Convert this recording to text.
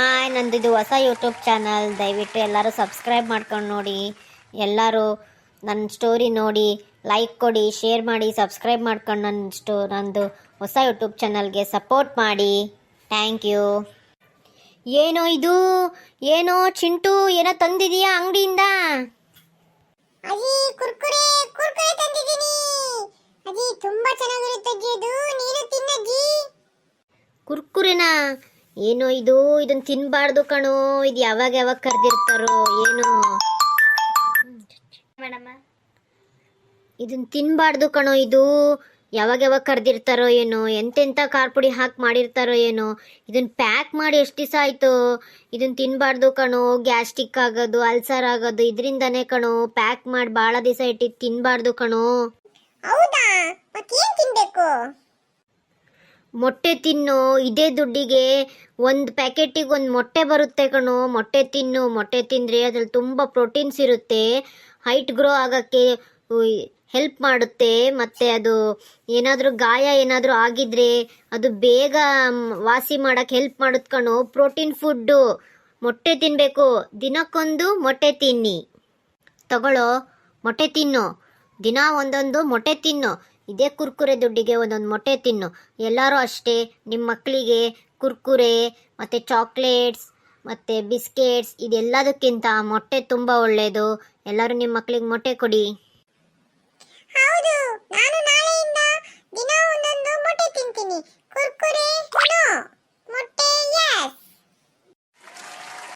Hi ನಂದಿದು ಹೊಸ YouTube channel ದಯವಿಟ್ಟು ಎಲ್ಲರೂ ಸಬ್ಸ್ಕ್ರೈಬ್ ಮಾಡ್ಕೊಂಡು ನೋಡಿ. ಎಲ್ಲರೂ ನನ್ನ ಸ್ಟೋರಿ ನೋಡಿ ಲೈಕ್ ಕೊಡಿ ಶೇರ್ ಮಾಡಿ ಸಬ್ಸ್ಕ್ರೈಬ್ ಮಾಡ್ಕೊಂಡು ನನ್ನ ಸ್ಟೋ ನಂದು ಹೊಸ ಯೂಟ್ಯೂಬ್ ಚಾನಲ್ಗೆ ಸಪೋರ್ಟ್ ಮಾಡಿ. ಥ್ಯಾಂಕ್ ಯು ಏನೋ ಇದು? ಏನೋ ಚಿಂಟು ಏನೋ ತಂದಿದೀಯಾ ಅಂಗಡಿಯಿಂದ? ಅಜ್ಜಿ ಕುರ್ಕುರೆ ಕುರ್ಕುರೆ ತಂದಿದ್ದೀನಿ. ಅಜ್ಜಿ ತುಂಬಾ ಚೆನ್ನಾಗಿರುತ್ತೆ ಅಜ್ಜಿ ಇದು. ನೀನು ತಿನ್ನಜ್ಜಿ ಕುರ್ಕುರೆನಾ? ಏನೋ ಇದು? ಇದನ್ನ ತಿನ್ಬಾರ್ದು ಕಣೋ. ಇದು ಯಾವಾಗ ಯಾವಾಗ ಕರೆದಿರ್ತಾರೋ ಏನು. ಇದನ್ನ ತಿನ್ಬಾರ್ದು ಕಣೋ ಇದು. ಯಾವಾಗ ಯಾವಾಗ ಕರೆದಿರ್ತಾರೋ ಏನೋ. ಎಂತೆಂಥ ಖಾರ ಪುಡಿ ಹಾಕಿ ಮಾಡಿರ್ತಾರೋ ಏನೋ. ಇದನ್ನ ಪ್ಯಾಕ್ ಮಾಡಿ ಎಷ್ಟು ದಿವಸ ಆಯಿತು? ಇದನ್ನ ತಿನ್ಬಾರ್ದು ಕಣೋ. ಗ್ಯಾಸ್ಟಿಕ್ ಆಗೋದು ಅಲ್ಸರ್ ಆಗೋದು ಇದರಿಂದನೇ ಕಣೋ. ಪ್ಯಾಕ್ ಮಾಡಿ ಭಾಳ ದಿವಸ ಇಟ್ಟಿದ್ದು ತಿನ್ಬಾರ್ದು ಕಣೋ. ಹೌದಾ? ಮತ್ತೇನು ತಿನ್ಬೇಕು? ಮೊಟ್ಟೆ ತಿನ್ನು, ಇದೇ ದುಡ್ಡಿಗೆ ಒಂದು ಪ್ಯಾಕೆಟಿಗೆ ಒಂದು ಮೊಟ್ಟೆ ಬರುತ್ತೆ ಕಣೋ. ಮೊಟ್ಟೆ ತಿನ್ನು, ಮೊಟ್ಟೆ ತಿಂದರೆ ಅದ್ರಲ್ಲಿ ತುಂಬ ಪ್ರೋಟೀನ್ಸ್ ಇರುತ್ತೆ. ಹೈಟ್ ಗ್ರೋ ಆಗೋಕ್ಕೆ ಹೆಲ್ಪ್ ಮಾಡುತ್ತೆ. ಮತ್ತು ಅದು ಏನಾದರೂ ಗಾಯ ಏನಾದರೂ ಆಗಿದ್ರೆ ಅದು ಬೇಗ ವಾಸಿ ಮಾಡೋಕ್ಕೆ ಹೆಲ್ಪ್ ಮಾಡುತ್ತೆ ಕಣೋ. Protein food. ಮೊಟ್ಟೆ ತಿನ್ನಬೇಕು ದಿನಕ್ಕೊಂದು ಮೊಟ್ಟೆ ತಿನ್ನಿ. ತಗೊಳ್ಳೋ, ಮೊಟ್ಟೆ ತಿನ್ನು. ದಿನ ಒಂದೊಂದು ಮೊಟ್ಟೆ ತಿನ್ನು. ಇದೇ ಕುರ್ಕುರೆ ದುಡ್ಡಿಗೆ ಒಂದೊಂದು ಮೊಟ್ಟೆ ತಿನ್ನು. ಎಲ್ಲರೂ ಅಷ್ಟೇ ನಿಮ್ಮ ಮಕ್ಕಳಿಗೆ ಕುರ್ಕುರೆ, ಮತ್ತು ಚಾಕ್ಲೇಟ್ಸ್, ಮತ್ತು ಬಿಸ್ಕೆಟ್ಸ್, ಇದೆಲ್ಲದಕ್ಕಿಂತ ಮೊಟ್ಟೆ ತುಂಬ ಒಳ್ಳೆಯದು ಎಲ್ಲರೂ ನಿಮ್ಮ ಮಕ್ಕಳಿಗೆ ಮೊಟ್ಟೆ ಕೊಡಿ.